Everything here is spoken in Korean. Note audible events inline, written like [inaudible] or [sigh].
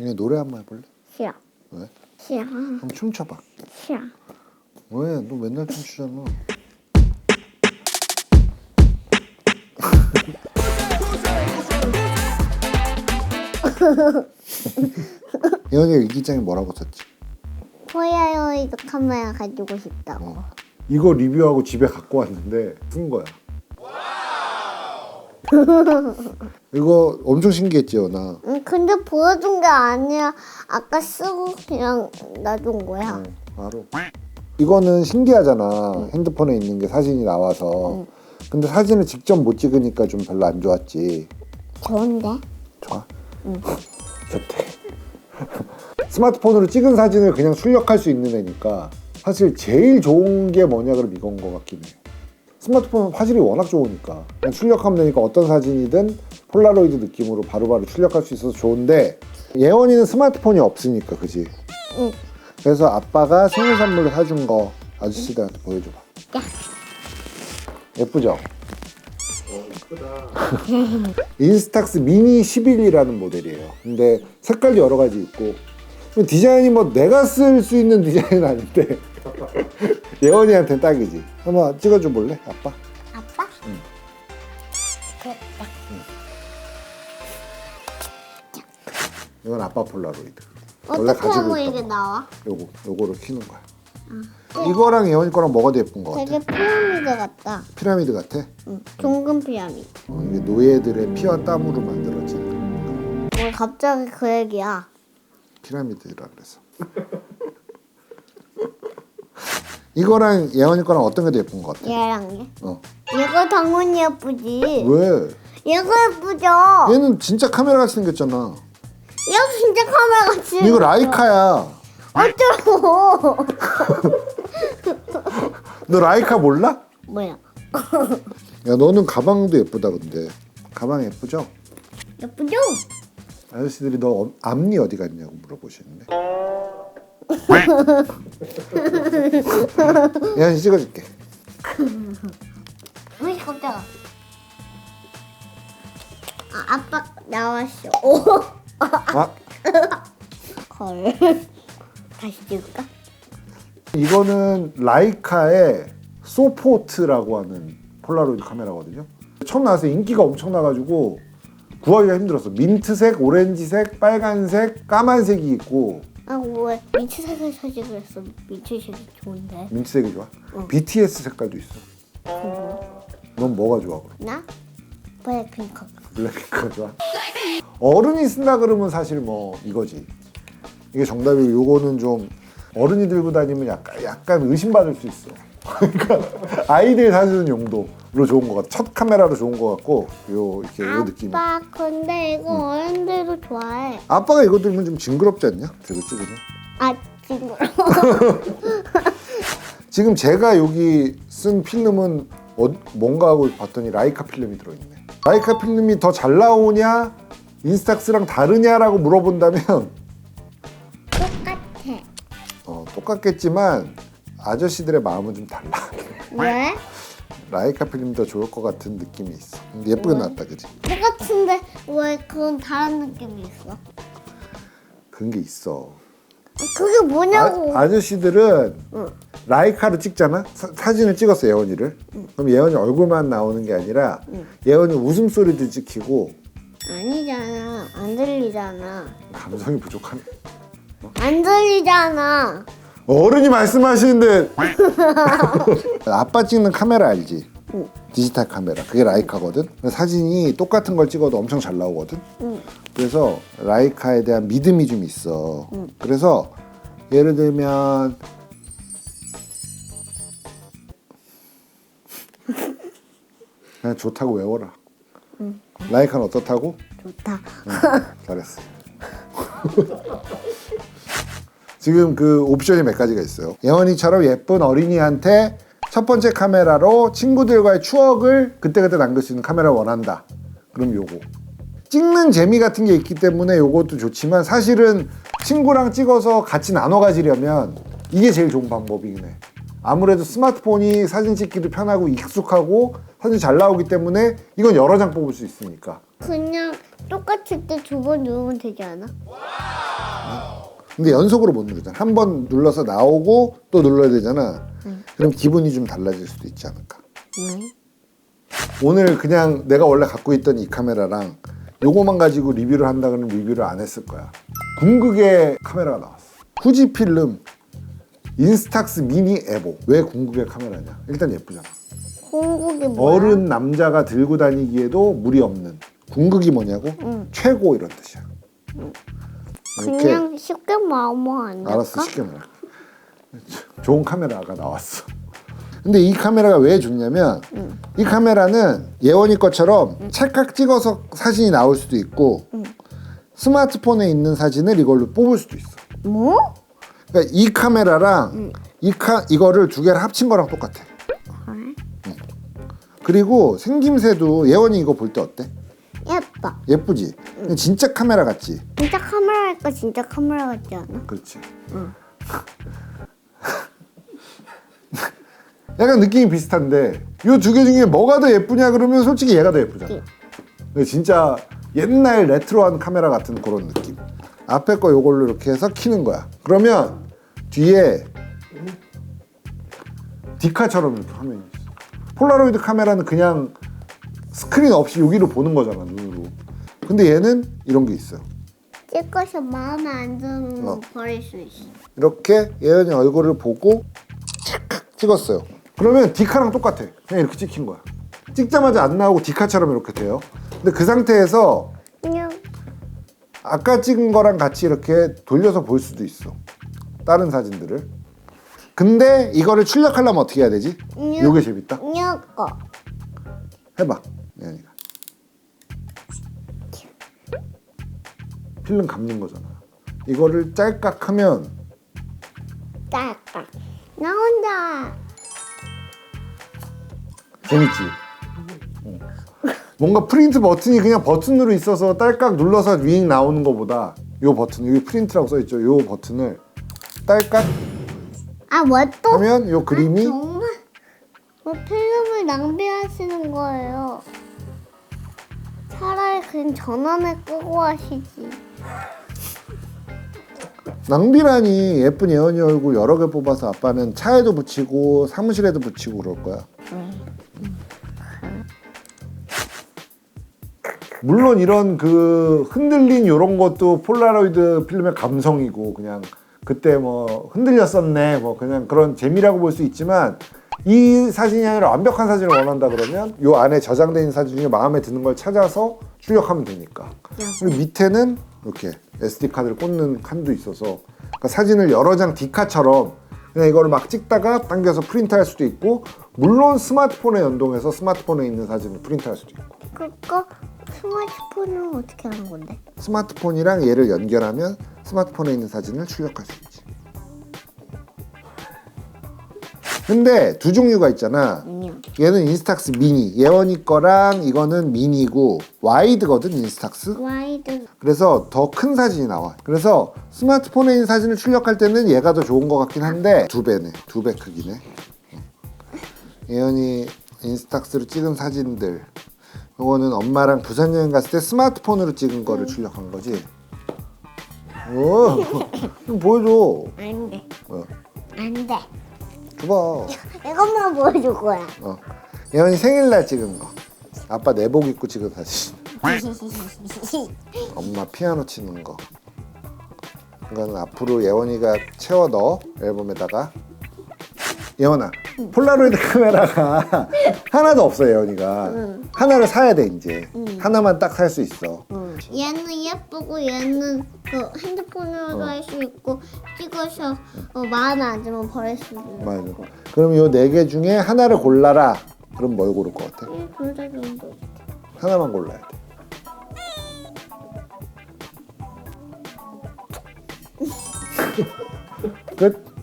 얘네 노래 한 번 해볼래? 싫어. 왜? 싫어. 한번 춤춰봐. 싫어. 왜? 너 맨날 춤추잖아. [laughs] 예원이가 일기장에 뭐라고 썼지? 폴라로이드 카메라 가지고 싶다고. 어. 이거 리뷰하고 집에 갖고 왔는데 쓴 거야. [laughs] 이거 엄청 신기했지, 나. 응, 근데 보여준 게 아니라 아까 쓰고 그냥 놔둔 거야. 바로. 이거는 신기하잖아. 핸드폰에 있는 게 사진이 나와서. 근데 사진을 직접 못 찍으니까 좀 별로 안 좋았지. 좋은데? 좋아. [laughs] 좋대. [laughs] 스마트폰으로 찍은 사진을 그냥 출력할 수 있는 애니까 사실 제일 좋은 게 뭐냐 그럼 이건 것 같긴 해. 스마트폰은 화질이 워낙 좋으니까 그냥 출력하면 되니까 어떤 사진이든 폴라로이드 느낌으로 바로 바로 출력할 수 있어서 좋은데 예원이는 스마트폰이 없으니까 그지? 응. 그래서 아빠가 생일 선물로 사준 거 아저씨들한테 보여줘봐. 야. 예쁘죠? [laughs] 인스탁스 미니 11이라는 모델이에요. 근데 색깔도 여러 가지 있고 디자인이 뭐 내가 쓸 수 있는 디자인은 아닌데 [laughs] 예원이한테는 딱이지. 한번 찍어줘 볼래, 아빠? 아빠? 응. 그랬다. 이건 아빠 폴라로이드. 원래 어떻게 가지고 있던 이게 거. 나와? 요거, 요거를 켜는 거야. 이거랑 예원이 거랑 뭐가 더 예쁜 거 같아? 되게 피라미드 같다. 피라미드 같아? 응. 둥근 피라미드. 어, 이게 노예들의 피와 땀으로 만들어진 왜 갑자기 그 얘기야? 피라미드라 그래서. [laughs] 이거랑 예원이 거랑 어떤 게 더 예쁜 거 같아? 얘랑 얘. 어. 얘가 당연히 예쁘지. 왜? 얘가 예쁘죠? 얘는 진짜 카메라 같이 생겼잖아. 얘가 진짜 카메라 같이. 이거 라이카야. 어쩌고? [laughs] 너 라이카 몰라? 뭐야? 야 너는 가방도 예쁘다 근데. 가방 예쁘죠? 예쁘죠? 아저씨들이 너 어- 앞니 어디 갔냐고 물어보시는데. 예원이 찍어줄게. 왜 깜짝아? 아, 아빠 나왔어. 오. 아 헐. 다시 찍을까? 이거는 라이카의 소포트라고 하는 폴라로이드 카메라거든요. 처음 때 인기가 엄청 나가지고 구하기가 힘들었어. 민트색, 오렌지색, 빨간색, 까만색이 있고 아, 왜 민트색을 사지 그랬어? 민트색이 좋은데. 민트색이 좋아. BTS 색깔도 있어. 넌 뭐가 좋아? 그럼? 나? 블랙핑크. 블랙핑크가 좋아. 어른이 쓴다 그러면 사실 뭐 이거지. 이게 정답이고 요거는 좀 어른이 들고 다니면 약간 약간 의심받을 수 있어. [laughs] 그러니까 아이들 사주는 용도 로 좋은 것 같아. 첫 카메라로 좋은 것 같고 요 이렇게 요 느낌. 아빠, 근데 이거 어른들도 좋아해. 아빠가 이거 들면 좀 징그럽지 않냐? 들고 찍으면. 아, 지금. [laughs] 지금 제가 여기 쓴 필름은 어, 뭔가 하고 봤더니 라이카 필름이 들어있네. 라이카 필름이 더 잘 나오냐? 인스탁스랑 다르냐라고 물어본다면 [laughs] 똑같아. 어, 똑같겠지만 아저씨들의 마음은 좀 달라. 왜? 라이카 필름이 더 좋을 것 같은 느낌이 있어. 근데 예쁘게 나왔다, 그지? 똑같은데 왜 그건 다른 느낌이 있어? 그런 게 있어. 그게 뭐냐고. 아, 아저씨들은 라이카로 찍잖아. 사, 진을 찍었어 예원이를. 그럼 예원이 얼굴만 나오는 게 아니라 예원이 웃음 소리도 찍히고 아니잖아. 안 들리잖아. 감성이 부족하네. 안 들리잖아. 어른이 말씀하시는데 [laughs] 아빠 찍는 카메라 알지? 응. 디지털 카메라 그게 라이카거든. 사진이 똑같은 걸 찍어도 엄청 잘 나오거든. 응. 그래서 라이카에 대한 믿음이 좀 있어. 그래서 예를 들면 [laughs] 그냥 좋다고 외워라. 라이카는 어떻다고? 좋다. 응, 잘했어. [laughs] 지금 그 옵션이 몇 가지가 있어요. 예원이처럼 예쁜 어린이한테 첫 번째 카메라로 친구들과의 추억을 그때그때 남길 수 있는 카메라 원한다. 그럼 요거. 찍는 재미 같은 게 있기 때문에 요것도 좋지만 사실은 친구랑 찍어서 같이 나눠 가지려면 이게 제일 좋은 방법이긴 해. 아무래도 스마트폰이 사진 찍기도 편하고 익숙하고 사진 잘 나오기 때문에 이건 여러 장 뽑을 수 있으니까. 그냥 똑같을 때 두 번 누르면 되지 않아? 근데 연속으로 못 누르잖아. 한 번 눌러서 나오고 또 눌러야 되잖아. 그럼 기분이 좀 달라질 수도 있지 않을까. 네. 오늘 그냥 내가 원래 갖고 있던 이 카메라랑 요거만 가지고 리뷰를 한다 그러면 리뷰를 안 했을 거야. 궁극의 카메라가 나왔어. 후지 필름 인스탁스 미니 에보. 왜 궁극의 카메라냐? 일단 예쁘잖아. 공국이 뭐야? 어른 남자가 들고 다니기에도 무리 없는 궁극이 뭐냐고? 최고 이런 뜻이야. 그냥 쉽게 말하면 안 될까? 알았어 쉽게 말해. 좋은 카메라가 나왔어. 근데 이 카메라가 왜 좋냐면 이 카메라는 예원이 것처럼 찰칵 찍어서 사진이 나올 수도 있고 스마트폰에 있는 사진을 이걸로 뽑을 수도 있어. 뭐? 그러니까 이 카메라랑 이 카 이거를 두 개를 합친 거랑 똑같아. 그래? 그리고 생김새도 예원이 이거 볼 때 어때? 예뻐. 예쁘지? 진짜 카메라 같지? 진짜 카메라니까 진짜 카메라 같지 않아? 그렇지. [laughs] 약간 느낌이 비슷한데 이 두 개 중에 뭐가 더 예쁘냐 그러면 솔직히 얘가 더 예쁘잖아. 근데 진짜 옛날 레트로한 카메라 같은 그런 느낌. 앞에 거 요걸로 이렇게 해서 키는 거야. 그러면 뒤에 디카처럼 이렇게 화면이 있어. 폴라로이드 카메라는 그냥 스크린 없이 여기로 보는 거잖아 눈으로. 근데 얘는 이런 게 있어요. 찍어서 마음에 안 들면 어. 버릴 수 있어. 이렇게 예은이 얼굴을 보고 착 찍었어요. 그러면 디카랑 똑같아. 그냥 이렇게 찍힌 거야. 찍자마자 안 나오고 디카처럼 이렇게 돼요. 근데 그 상태에서 그냥 아까 찍은 거랑 같이 이렇게 돌려서 볼 수도 있어. 다른 사진들을. 근데 이거를 출력하려면 어떻게 해야 되지? 음. 요게 재밌다. 이거 해봐, 필름 감는 거잖아. 이거를 짤깍 하면 딸깍 나온다. 재밌지? 어. 뭔가 프린트 버튼이 그냥 버튼으로 있어서 딸깍 눌러서 윙 나오는 것보다 요 버튼, 여기 프린트라고 써 있죠. 요 버튼을 딸깍 아왜 또? 하면 요 그림이 정말 왜 필름을 낭비하시는 거예요? 차라리 그냥 전원을 끄고 하시지. 낭비라니 예쁜 예언이 얼굴 여러 개 뽑아서 아빠는 차에도 붙이고 사무실에도 붙이고 그럴 거야. 물론 이런 그 흔들린 이런 것도 폴라로이드 필름의 감성이고 그냥 그때 뭐 흔들렸었네 뭐 그냥 그런 재미라고 볼 수 있지만 이 사진이 아니라 완벽한 사진을 원한다 그러면 요 안에 있는 사진 중에 마음에 드는 걸 찾아서 출력하면 되니까 그리고 밑에는 이렇게 SD 카드를 꽂는 칸도 있어서 그러니까 사진을 여러 장 디카처럼 그냥 이거를 막 찍다가 당겨서 프린트할 수도 있고 물론 스마트폰에 연동해서 스마트폰에 있는 사진을 프린트할 수도 있고 그거 스마트폰은 어떻게 하는 건데? 스마트폰이랑 얘를 연결하면 스마트폰에 있는 사진을 출력할 수 있지. 근데 두 종류가 있잖아. 얘는 인스탁스 미니, 예원이 거랑 이거는 미니고 와이드거든 인스탁스. 와이드 그래서 더 큰 사진이 나와. 그래서 스마트폰에 있는 사진을 출력할 때는 얘가 더 좋은 것 같긴 한데 두 배네, 두 배 크기네. 예원이 인스탁스로 찍은 사진들. 이거는 엄마랑 부산 여행 갔을 때 스마트폰으로 찍은 거를 출력한 거지. 오, [laughs] 좀 보여줘. 안 돼. 어, 안 돼. 줘봐. [laughs] 이것만 보여줄 거야. 어. 예원이 생일날 찍은 거. 아빠 내복 입고 찍은 사진. [laughs] 엄마 피아노 치는 거. 이거는 앞으로 예원이가 채워 넣어 앨범에다가. 예원아, 폴라로이드 카메라가 [laughs] 하나도 없어 예원이가. 하나를 사야 돼 이제. 하나만 딱 살 수 있어. 얘는 예쁘고 얘는 그 핸드폰으로도 할 수 있고 찍어서 어, 마음에 안 들면 버릴 수 있고. 맞아. 그럼 요 네 개 중에 하나를 골라라. 그럼 뭘 고를 것 같아? 응, 둘다 정도. 하나만 골라야 돼. [laughs] 끝.